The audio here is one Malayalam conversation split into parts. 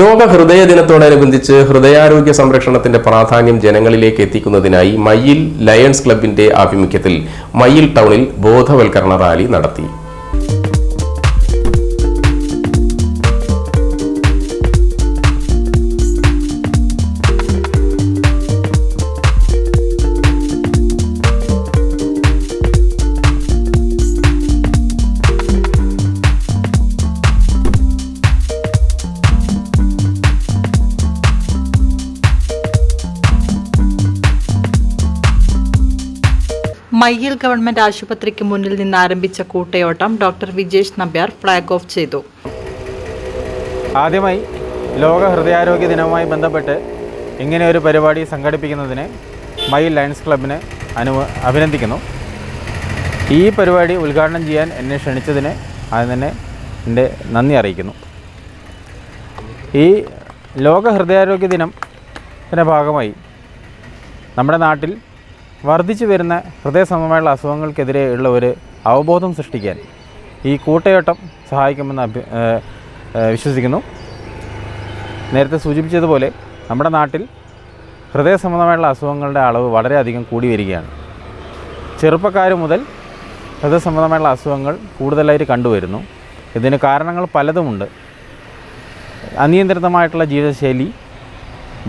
ലോക ഹൃദയ ദിനത്തോടനുബന്ധിച്ച് ഹൃദയാരോഗ്യ സംരക്ഷണത്തിന്റെ പ്രാധാന്യം ജനങ്ങളിലേക്ക് എത്തിക്കുന്നതിനായി മയിൽ ലയൺസ് ക്ലബിന്റെ ആഭിമുഖ്യത്തിൽ മയിൽ ടൗണിൽ ബോധവൽക്കരണ റാലി നടത്തി. മയ്യിൽ ഗവൺമെന്റ് ആശുപത്രിക്ക് മുന്നിൽ നിന്ന് ആരംഭിച്ച കൂട്ടയോട്ടം doctor Vijesh Nambiar flag off ചെയ്തു. ആദ്യമായി ലോക ഹൃദയാരോഗ്യ ദിനവുമായി ബന്ധപ്പെട്ട് ഇങ്ങനെ ഒരു പരിപാടി സംഘടിപ്പിക്കുന്നതിന് മൈ ലയൺസ് ക്ലബിനെ അനു അഭിനന്ദിക്കുന്നു. ഈ പരിപാടി ഉദ്ഘാടനം ചെയ്യാൻ എന്നെ ക്ഷണിച്ചതിന് അത് തന്നെ എന്റെ നന്ദി അറിയിക്കുന്നു. ഈ ലോക ഹൃദയാരോഗ്യ ദിനത്തിന്റെ ഭാഗമായി നമ്മുടെ നാട്ടിൽ വർദ്ധിച്ചു വരുന്ന ഹൃദയ സംബന്ധമായുള്ള അസുഖങ്ങൾക്കെതിരെ ഉള്ള ഒരു അവബോധം സൃഷ്ടിക്കാൻ ഈ കൂട്ടയോട്ടം സഹായിക്കുമെന്ന് അഭ്യ വിശ്വസിക്കുന്നു. നേരത്തെ സൂചിപ്പിച്ചതുപോലെ നമ്മുടെ നാട്ടിൽ ഹൃദയ സംബന്ധമായുള്ള അസുഖങ്ങളുടെ അളവ് വളരെയധികം കൂടി വരികയാണ്. ചെറുപ്പക്കാർ മുതൽ ഹൃദയ സംബന്ധമായുള്ള അസുഖങ്ങൾ കൂടുതലായിട്ട് കണ്ടുവരുന്നു. ഇതിന് കാരണങ്ങൾ പലതുമുണ്ട്. അനിയന്ത്രിതമായിട്ടുള്ള ജീവിതശൈലി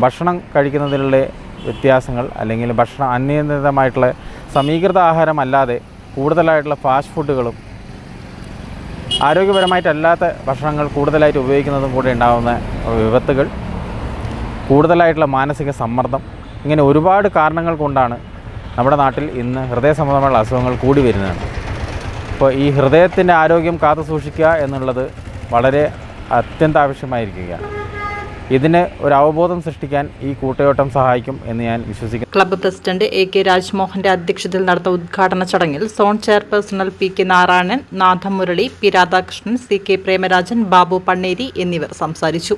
ഭക്ഷണം കഴിക്കുന്നതിലുള്ള വ്യത്യാസങ്ങൾ അല്ലെങ്കിൽ ഭക്ഷണം അനിയന്ത്രിതമായിട്ടുള്ള സമീകൃത ആഹാരമല്ലാതെ കൂടുതലായിട്ടുള്ള ഫാസ്റ്റ് ഫുഡുകളും ആരോഗ്യപരമായിട്ടല്ലാത്ത ഭക്ഷണങ്ങൾ കൂടുതലായിട്ട് ഉപയോഗിക്കുന്നതും കൂടെ ഉണ്ടാകുന്ന വിപത്തുകൾ കൂടുതലായിട്ടുള്ള മാനസിക സമ്മർദ്ദം ഇങ്ങനെ ഒരുപാട് കാരണങ്ങൾ കൊണ്ടാണ് നമ്മുടെ നാട്ടിൽ ഇന്ന് ഹൃദയ സംബന്ധമായുള്ള അസുഖങ്ങൾ കൂടി വരുന്നത്. അപ്പോൾ ഈ ഹൃദയത്തിന്റെ ആരോഗ്യം കാത്തു സൂക്ഷിക്കുക എന്നുള്ളത് വളരെ അത്യന്താവശ്യമായിരിക്കുകയാണ് ഇതിന് ഒരു അവബോധം സൃഷ്ടിക്കാൻ ഈ കൂട്ടയോട്ടം സഹായിക്കും എന്ന് ഞാൻ വിശ്വസിക്കുന്നു. ക്ലബ്ബ് പ്രസിഡന്റ് എ കെ രാജ്മോഹന്റെ അധ്യക്ഷതയിൽ നടന്ന ഉദ്ഘാടന ചടങ്ങിൽ zone ചെയർപേഴ്സണൽ P K Narayanan Nathamurali P Radhakrishnan C K Premarajan Babu Panneri എന്നിവർ സംസാരിച്ചു.